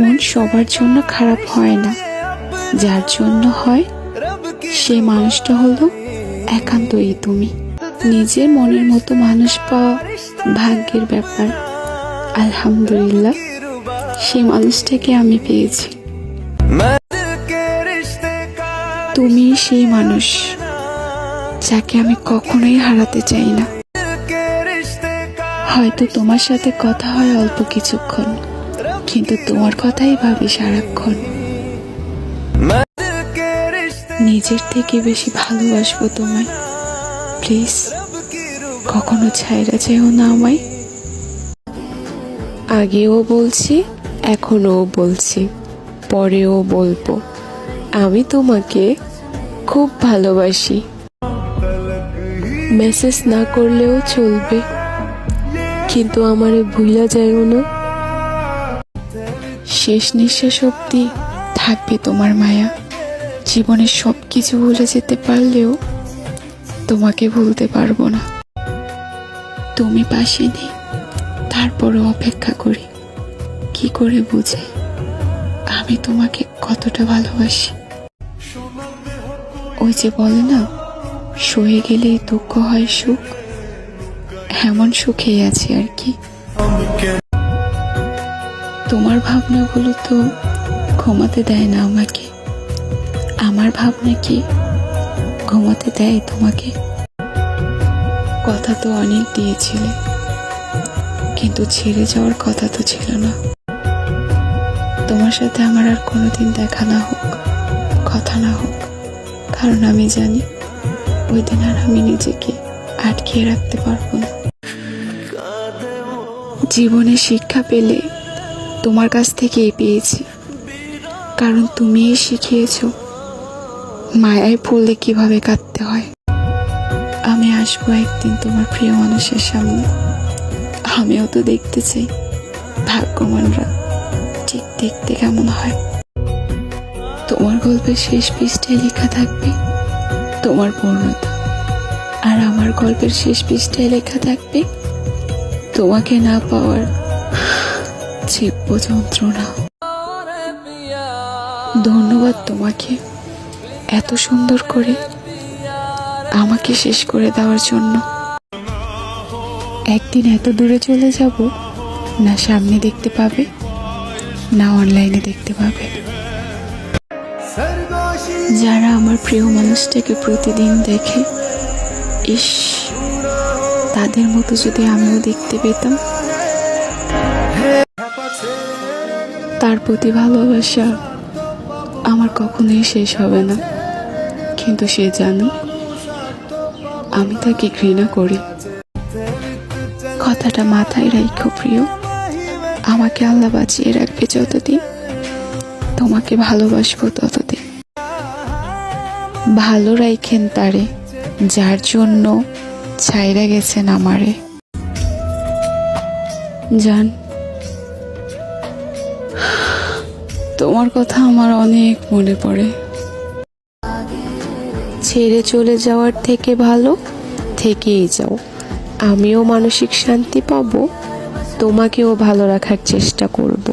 মন সবার জন্য খারাপ হয় না। যার জন্য হয় সেই মানুষটা হলো একান্তই তুমি। নিজের মনের মতো মানুষ পাওয়া ভাগ্যের ব্যাপার। আলহামদুলিল্লাহ সেই মানুষটাকে আমি পেয়েছি। তুমি সেই মানুষ যাকে আমি কখনোই হারাতে চাই না। হয়তো তোমার সাথে কথা হয় অল্প কিছুক্ষণ। কিন্তু তোমার কথাই ভাবি সারাক্ষণ। নিজের থেকে বেশি ভালোবাসবো তোমায়। প্লিজ, কখনো ছাইরা যেও না আমায়। আগেও বলছি, এখনও বলছি, পরেও বলব। আমি তোমাকে খুব ভালোবাসি। মেসেজ না করলেও চলবে। কিন্তু আমারে ভুলা যায়ও না। শেষ নিঃশ্বাস অব্দি থাকবে তোমার মায়া। জীবনের সব কিছু ভুলে যেতে পারলেও তোমাকে ভুলতে পারব না। তুমি পাশে নেই, তারপরও অপেক্ষা করি। কি করে বুঝে? আমি তোমাকে কতটা ভালোবাসি। ওই যে বলে না, সয়ে গেলেই দুঃখ হয় সুখ। এমন সুখেই আছি আর কি। তোমার ভাবনাগুলো তো ঘুমাতে দেয় না আমাকে। আমার ভাবনা কি ঘুমাতে দেয় তোমাকে? কথা তো অনেক দিয়েছিলে, কিন্তু ছেড়ে যাওয়ার কথা তো ছিল না। তোমার সাথে আমার আর কোনোদিন দেখা না হোক, কথা না হোক, কারণ আমি জানি ওই দিন আর আমি নিজেকে আটকিয়ে রাখতে পারব না। জীবনে শিক্ষা পেলে তোমার কাছ থেকেই পেয়েছি। কারণ তুমিই শিখিয়েছো মায়ায় পড়লে কীভাবে কাঁদতে হয়। আমি আসব একদিন তোমার প্রিয় মানুষের সামনে। আমিও তো দেখতে চাই, ভাগ্যবানরা ঠিক দেখতে কেমন হয়। তোমার গল্পের শেষ পৃষ্ঠায় লেখা থাকবে, তোমার পূর্ণতা। আর আমার গল্পের শেষ পৃষ্ঠায় লেখা থাকবে, তোমাকে না পাওয়ার তীব্র যন্ত্রণা ধন্যবাদ তোমাকে এত সুন্দর করে আমাকে শেষ করে দেওয়ার জন্য। একদিন এত দূরে চলে যাব, না সামনে দেখতে পাবে, না অনলাইনে দেখতে পাবে। যারা আমার প্রিয় মানুষটাকে প্রতিদিন দেখে, ইস, তাদের মতো যদি আমিও দেখতে পেতাম তার প্রতি ভালোবাসা আমার কখনোই শেষ হবে না। কিন্তু সে জানে, আমি তাকে ঘৃণা করি। কথাটা মাথায় রাখো প্রিয়। আমাকে আল্লাহ বাঁচিয়ে রাখবে যতদিন। তোমাকে ভালোবাসবো ততদিন। ভালো রাইখেন তারে, যার জন্য ছাইরা গেছেন আমারে। জান তোমার কথা আমার অনেক মনে পড়ে। ছেড়ে চলে যাওয়ার থেকে ভালো, থেকেই যাও। আমিও মানসিক শান্তি পাবো, তোমাকেও ভালো রাখার চেষ্টা করব।